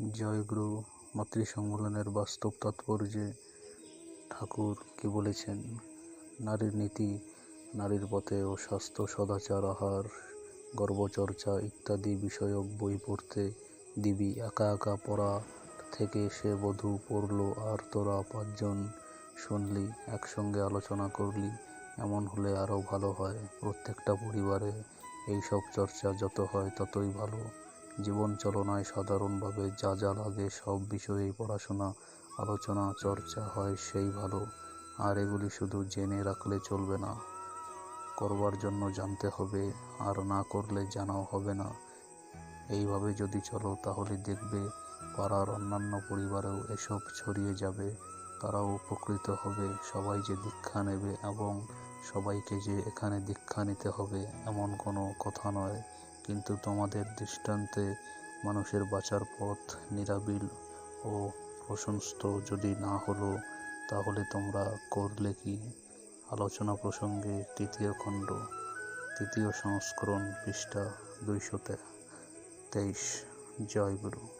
জয়গুরু মাতৃ সম্মেলনের বাস্তব তাৎপর্যে ঠাকুর কি বলেছেন? নারীর নীতি, নারীর পথে ও স্বাস্থ্য, সদাচার, আহার গর্বচর্চা ইত্যাদি বিষয়ক বই পড়তে দিবি। একা একা পড়া থেকে সে বধূ পড়ল, আর তোরা পাঁচজন শুনলি, একসঙ্গে আলোচনা করলি, এমন হলে আরও ভালো হয়। প্রত্যেকটা পরিবারে এই সব চর্চা যত হয় ততই ভালো। জীবন চলনায় সাধারণভাবে যা যা লাগে সব বিষয়েই পড়াশোনা, আলোচনা, চর্চা হয় সেই ভালো। আর এগুলি শুধু জেনে রাখলে চলবে না। করবার জন্য জানতে হবে, আর না করলে জানাও হবে না। এইভাবে যদি চলো, তাহলে দেখবে পাড়ার অন্যান্য পরিবারেও এসব ছড়িয়ে যাবে। তারাও উপকৃত হবে। সবাই যে দীক্ষা নেবে এবং সবাইকে যে এখানে দীক্ষা নিতে হবে, এমন কোনো কথা নয়। কিন্তু তোমাদের দৃষ্টান্তে মানুষের বাঁচার পথ নিরাবিল ও প্রশংস্ত যদি না হলো, তাহলে তোমরা করলে কি? আলোচনা প্রসঙ্গে তৃতীয় খণ্ড, তৃতীয় সংস্করণ পৃষ্ঠা দুইশো তেইশ জয় গুরু